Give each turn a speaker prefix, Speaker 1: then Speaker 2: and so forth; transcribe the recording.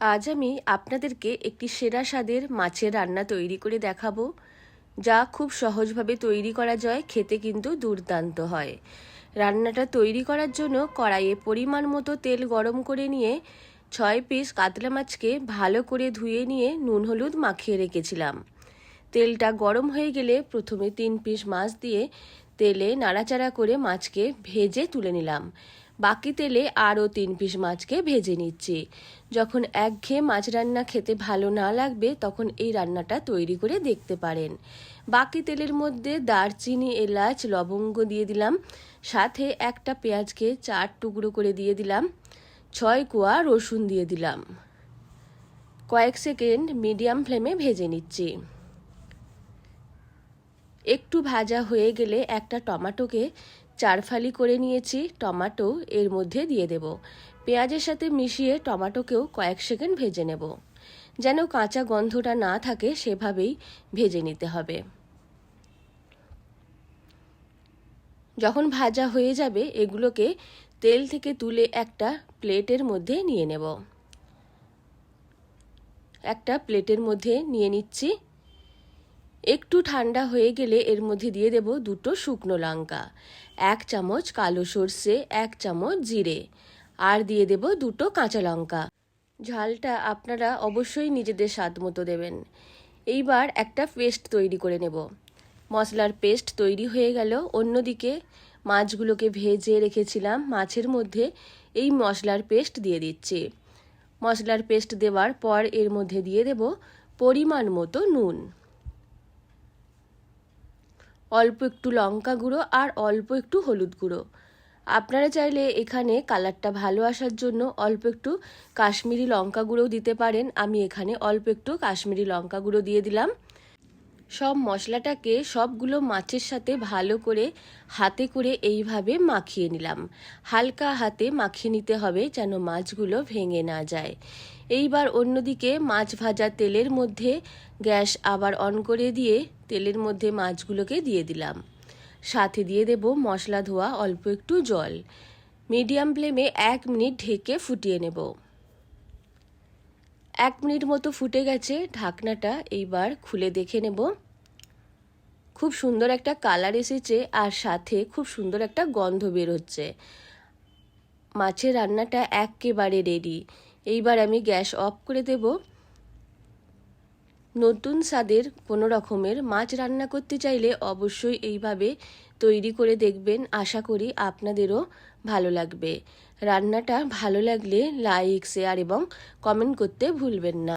Speaker 1: আজ আমি আপনাদেরকে একটি সেরা স্বাদের মাছের রান্না তৈরি করে দেখাবো, যা খুব সহজভাবে তৈরি করা যায়, খেতে কিন্তু দুর্দান্ত হয়। রান্নাটা তৈরি করার জন্য কড়াইয়ে পরিমাণ মতো তেল গরম করে নিয়ে ছয় পিস কাতলা মাছকে ভালো করে ধুয়ে নিয়ে নুন হলুদ মাখিয়ে রেখেছিলাম। তেলটা গরম হয়ে গেলে প্রথমে তিন পিস মাছ দিয়ে তেলে নাড়াচাড়া করে মাছকে ভেজে তুলে নিলাম। বাকি তেলে আরও তিন পিস মাছকে ভেজে নিচ্ছি। যখন একঘেয়ে মাছ রান্না খেতে ভালো না লাগবে, তখন এই রান্নাটা তৈরি করে দেখতে পারেন। বাকি তেলের মধ্যে দারচিনি, এলাচ, লবঙ্গ দিয়ে দিলাম। সাথে একটা পেঁয়াজকে চার টুকরো করে দিয়ে দিলাম। ছয় কোয়া রসুন দিয়ে দিলাম। কয়েক সেকেন্ড মিডিয়াম ফ্লেমে ভেজে নিচ্ছি। একটু ভাজা হয়ে গেলে একটা টমাটোকে চারফালি করে নিয়েছি, টমাটো এর মধ্যে দিয়ে দেব। পেঁয়াজের সাথে মিশিয়ে টমাটোকেও কয়েক সেকেন্ড ভেজে নেব। যেন কাঁচা গন্ধটা না থাকে, সেভাবেই ভেজে নিতে হবে। যখন ভাজা হয়ে যাবে, এগুলোকে তেল থেকে তুলে একটা প্লেটের মধ্যে নিয়ে নেব। একটা প্লেটের মধ্যে নিয়ে নিচ্ছি। একটু ঠান্ডা হয়ে গেলে এর মধ্যে দিয়ে দেব দুটো শুকনো লঙ্কা, এক চামচ কালো সর্ষে, এক চামচ জিরে, আর দিয়ে দেব দুটো কাঁচা লঙ্কা। ঝালটা আপনারা অবশ্যই নিজেদের স্বাদ মতো দেবেন। এইবার একটা পেস্ট তৈরি করে নেব। মশলার পেস্ট তৈরি হয়ে গেল। অন্যদিকে মাছগুলোকে ভেজে রেখেছিলাম। মাছের মধ্যে এই মশলার পেস্ট দিয়ে দিচ্ছি। মশলার পেস্ট দেওয়ার পর এর মধ্যে দিয়ে দেব পরিমাণ মতো নুন। অল্প একটু লঙ্কা গুঁড়ো আর অল্প একটু হলুদ গুঁড়ো। আপনারা চাইলে এখানে কালারটা ভালো আসার জন্য অল্প একটু কাশ্মীরি লঙ্কা গুঁড়োও দিতে পারেন। আমি এখানে অল্প একটু কাশ্মীরি লঙ্কা গুঁড়ো দিয়ে দিলাম। সব মশলাটাকে সবগুলো মাছের সাথে ভালো করে হাতে করে এইভাবে মাখিয়ে নিলাম। হালকা হাতে মাখিয়ে নিতে হবে যেন মাছগুলো ভেঙে না যায়। এইবার অন্যদিকে মাছ ভাজা তেলের মধ্যে গ্যাস আবার অন করে দিয়ে তেলের মধ্যে মাছগুলোকে দিয়ে দিলাম। সাথে দিয়ে দেব মশলা ধোয়া অল্প একটু জল। মিডিয়াম ফ্লেমে এক মিনিট ঢেকে ফুটিয়ে নেব। এক মিনিট মতো ফুটে গেছে ঢাকনাটা, এইবার খুলে দেখে নেব। খুব সুন্দর একটা কালার এসেছে আর সাথে খুব সুন্দর একটা গন্ধ বেরোচ্ছে। মাছের রান্নাটা একেবারে রেডি এইবার আমি গ্যাস অফ করে দেব। নতুন স্বাদের কোনো রকমের মাছ রান্না করতে চাইলে অবশ্যই এইভাবে তৈরি করে দেখবেন। আশা করি আপনাদেরও ভালো লাগবে। রান্নাটা ভালো লাগলে লাইক শেয়ার এবং কমেন্ট করতে ভুলবেন না।